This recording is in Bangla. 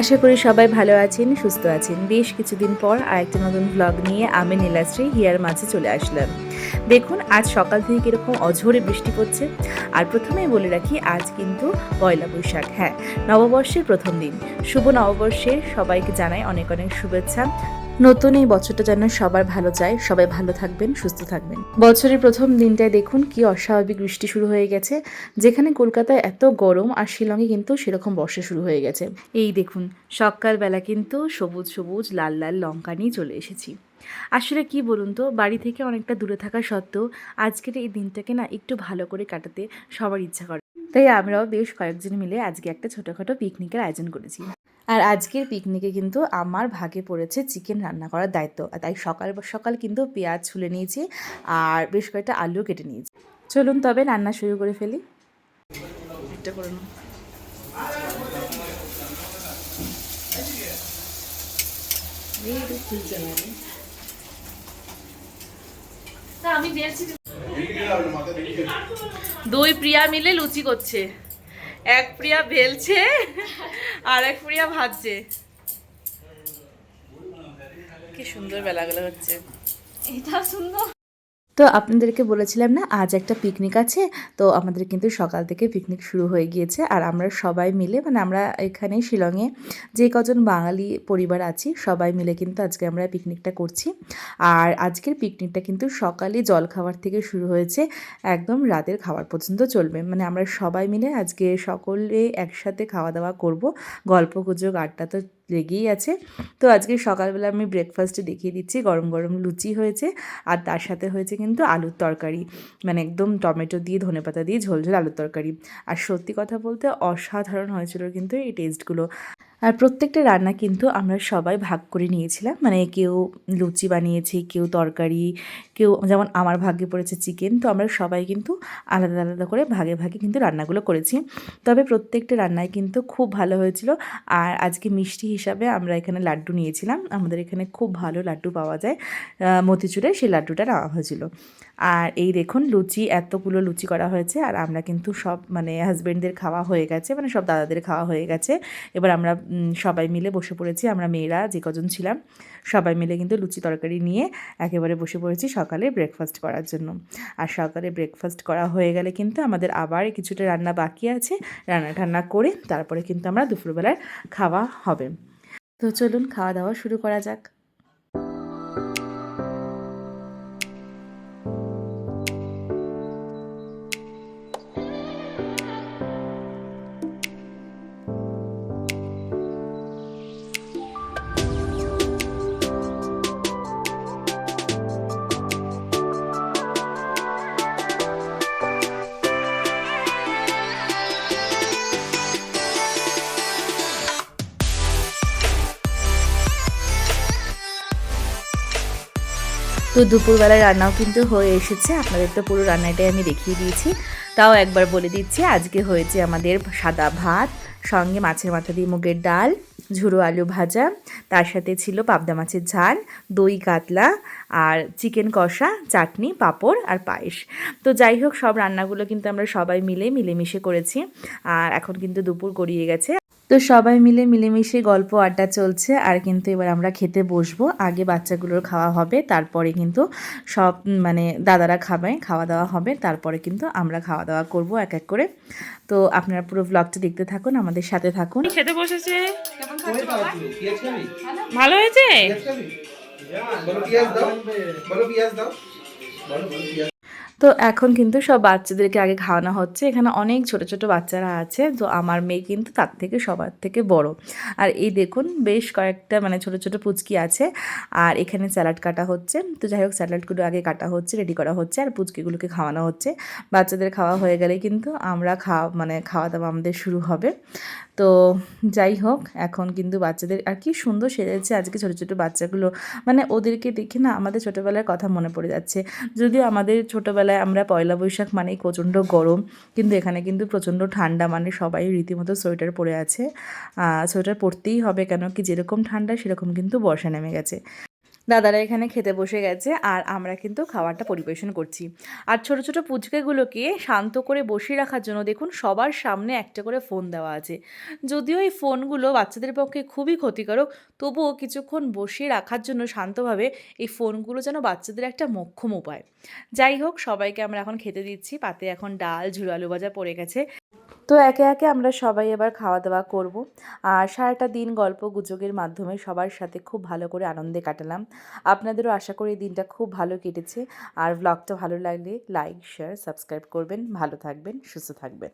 আশা করি সবাই ভালো আছেন, সুস্থ আছেন। বেশ কিছুদিন পর আরেকটা নতুন ব্লগ নিয়ে আমি নীলাশ্রী হিয়ার মাঝে চলে আসলাম। দেখুন, আজ সকাল থেকে কীরকম অঝোরে বৃষ্টি পড়ছে। আর প্রথমেই বলে রাখি, আজ কিন্তু পয়লা বৈশাখ। হ্যাঁ নববর্ষের প্রথম দিন। শুভ নববর্ষের সবাইকে জানাই অনেক অনেক শুভেচ্ছা। নতুন এই বছরটা যেন সবার ভালো যায়। সবাই ভালো থাকবেন, সুস্থ থাকবেন। বছরের প্রথম দিনটায় দেখুন কি অস্বাভাবিক বৃষ্টি শুরু হয়ে গেছে। যেখানে কলকাতায় এত গরম আর শিলংয়ে কিন্তু সেরকম বর্ষা শুরু হয়ে গেছে। এই দেখুন, সকালবেলা কিন্তু সবুজ সবুজ, লাল লাল লঙ্কা নিয়ে চলে এসেছি। আসলে কি বলুন তো, বাড়ি থেকে অনেকটা দূরে থাকা সত্ত্বেও আজকের এই দিনটাকে না একটু ভালো করে কাটাতে সবার ইচ্ছা করে। তাই আমরাও বেশ কয়েকজন মিলে আজকে একটা ছোটোখাটো পিকনিকের আয়োজন করেছি। আর আজকের পিকনিকে কিন্তু আমার ভাগে পড়েছে চিকেন রান্না করার দায়িত্ব। আর তাই সকাল সকাল কিন্তু পেঁয়াজ ছুলে নিয়েছি আর বেশ কয়েকটা আলু কেটে নিয়েছি। চলুন তবে রান্না শুরু করে ফেলি। একটা করে। দুই প্রিয়া মিলে লুচি করছে। এক প্রিয়া বেলছে আর এক প্রিয়া ভাজছে। কি সুন্দর বেলাগুলো হচ্ছে। এটা সুন্দর। তো আপনাদেরকে বলেছিলাম না, আজ একটা পিকনিক আছে, তো আমাদের কিন্তু সকাল থেকে পিকনিক শুরু হয়ে গিয়েছে। আর আমরা সবাই মিলে মানে আমরা এখানে শিলংয়ে যে কজন বাঙালি পরিবার আছি, সবাই মিলে কিন্তু আজকে আমরা পিকনিকটা করছি। আর আজকের পিকনিকটা কিন্তু সকালে জল খাবার থেকে শুরু হয়েছে, একদম রাতের খাবার পর্যন্ত চলবে। মানে আমরা সবাই মিলে আজকে সকলে একসাথে খাওয়া দাওয়া করব। গল্প গুজব আড্ডা তো লেগেই আছে। তো আজকে সকালবেলা আমি ব্রেকফাস্টে দেখিয়ে দিচ্ছি। গরম গরম লুচি হয়েছে আর তার সাথে হয়েছে কিন্তু আলুর তরকারি। মানে একদম টমেটো দিয়ে, ধনে পাতা দিয়ে ঝোল ঝোল আলুর তরকারি। আর সত্যি কথা বলতে অসাধারণ হয়েছিল কিন্তু এই টেস্টগুলো আর প্রত্যেকটা রান্না কিন্তু আমরা সবাই ভাগ করে নিয়েছিলাম। মানে কেউ লুচি বানিয়েছি, কেউ তরকারি, কেউ যেমন আমার ভাগ্যে পড়েছে চিকেন, তো আমরা সবাই কিন্তু আলাদা আলাদা করে ভাগে ভাগে কিন্তু রান্নাগুলো করেছি। তবে প্রত্যেকটা রান্নায় কিন্তু খুব ভালো হয়েছিল। আর আজকে মিষ্টি হিসাবে আমরা এখানে লাড্ডু নিয়েছিলাম। আমাদের এখানে খুব ভালো লাড্ডু পাওয়া যায়। মতিচুরে সেই লাড্ডুটা নেওয়া হয়েছিল। আর এই দেখুন লুচি, এতগুলো লুচি করা হয়েছে। আর আমরা কিন্তু সব মানে হাজব্যান্ডদের খাওয়া হয়ে গেছে। মানে সব দাদাদের খাওয়া হয়ে গেছে। এবার আমরা সবাই মিলে বসে পড়েছি, আমরা মেয়েরা যে কজন ছিলাম, সবাই মিলে কিন্তু লুচি তরকারি নিয়ে একেবারে বসে পড়েছি সকালে ব্রেকফাস্ট করার জন্য। আর সকালে ব্রেকফাস্ট করা হয়ে গেলে কিন্তু আমাদের আবার কিছুটা রান্না বাকি আছে, রান্না টান্না করে তারপরে কিন্তু আমরা দুপুরবেলায় খাওয়া হবে। তো চলুন খাওয়া দাওয়া শুরু করা যাক। তো দুপুরবেলায় রান্নাও কিন্তু হয়ে এসেছে। আপনাদের তো পুরো রান্নাটাই আমি দেখিয়ে দিয়েছি। তাও একবার বলে দিচ্ছি, আজকে হয়েছে আমাদের সাদা ভাত, সঙ্গে মাছের মাথা দিয়ে মুগের ডাল, ঝুড়ো আলু ভাজা, তার সাথে ছিল পাবদা মাছের ঝাল, দই কাতলা, আর চিকেন কষা, চাটনি, পাঁপড় আর পায়েস। তো যাই হোক, সব রান্নাগুলো কিন্তু আমরা সবাই মিলে মিলেমিশে করেছি। আর এখন কিন্তু দুপুর গড়িয়ে গেছে। তো সবাই মিলে মিলেমিশে গল্প আড্ডা চলছে আর কিন্তু এবার আমরা খেতে বসবো। আগে বাচ্চাগুলোর খাওয়া হবে তারপরে কিন্তু সব মানে দাদারা খাবে খাওয়া দাওয়া হবে তারপরে কিন্তু আমরা খাওয়া দাওয়া করব এক এক করে। তো আপনারা পুরো ব্লগটা দেখতে থাকুন আমাদের সাথে থাকুন। খেতে বসেছে? ভালো হয়েছে? বলো পেঁয়াজ দাও। বলো পেঁয়াজ দাও। বলো বলো পেঁয়াজ তো এখন কিন্তু সব বাচ্চাদেরকে আগে খাওয়ানো হচ্ছে। এখানে অনেক ছোট ছোট বাচ্চারা আছে। তো আমার মেয়ে কিন্তু তার থেকে সবার থেকে বড়। আর এই দেখুন, বেশ কয়েকটা মানে ছোট ছোট পুচকি আছে। আর এখানে স্যালাড কাটা হচ্ছে। তো যাই হোক, স্যালাডগুলো আগে কাটা হচ্ছে, রেডি করা হচ্ছে। আর পুচকিগুলোকে খাওয়ানো হচ্ছে। বাচ্চাদের খাওয়া হয়ে গেলে কিন্তু আমরা খাওয়া মানে খাওয়া দাওয়া আমাদের শুরু হবে। তো যাই হোক, এখন কিন্তু বাচ্চাদের আর কি সুন্দর সেজেছে আজকে ছোটো ছোটো বাচ্চাগুলো। মানে ওদেরকে দেখে না আমাদের ছোটোবেলার কথা মনে পড়ে যাচ্ছে। যদিও আমাদের ছোটোবেলায় আমরা পয়লা বৈশাখ মানেই প্রচণ্ড গরম, কিন্তু এখানে কিন্তু প্রচণ্ড ঠান্ডা মানে সবাই রীতিমতো সোয়েটার পরে আছে। সোয়েটার পরতেই হবে কেন কি যেরকম ঠান্ডা সেরকম কিন্তু বর্ষা নেমে গেছে। দাদারা এখানে খেতে বসে গেছে আর আমরা কিন্তু খাবারটা পরিবেশন করছি। আর ছোট ছোট পুচকেগুলোকে শান্ত করে বসিয়ে রাখার জন্য দেখুন সবার সামনে একটা করে ফোন দেওয়া আছে। যদিও এই ফোনগুলো বাচ্চাদের পক্ষে খুবই ক্ষতিকারক, তবুও কিছুক্ষণ বসিয়ে রাখার জন্য শান্তভাবে এই ফোনগুলো যেন বাচ্চাদের একটা মোক্ষম উপায়। যাই হোক, সবাইকে আমরা এখন খেতে দিচ্ছি। পাতে এখন ডাল, ঝুড়ো আলু ভাজা পড়ে গেছে। তো একে একে আমরা সবাই এবার খাওয়া দাওয়া করব। আর সারাটা দিন গল্প গুজবের মাধ্যমে সবার সাথে খুব ভালো করে আনন্দে কাটালাম। আপনাদেরও আশা করি দিনটা খুব ভালো কেটেছে। আর ব্লগটা ভালো লাগলে লাইক শেয়ার সাবস্ক্রাইব করবেন। ভালো থাকবেন, সুস্থ থাকবেন।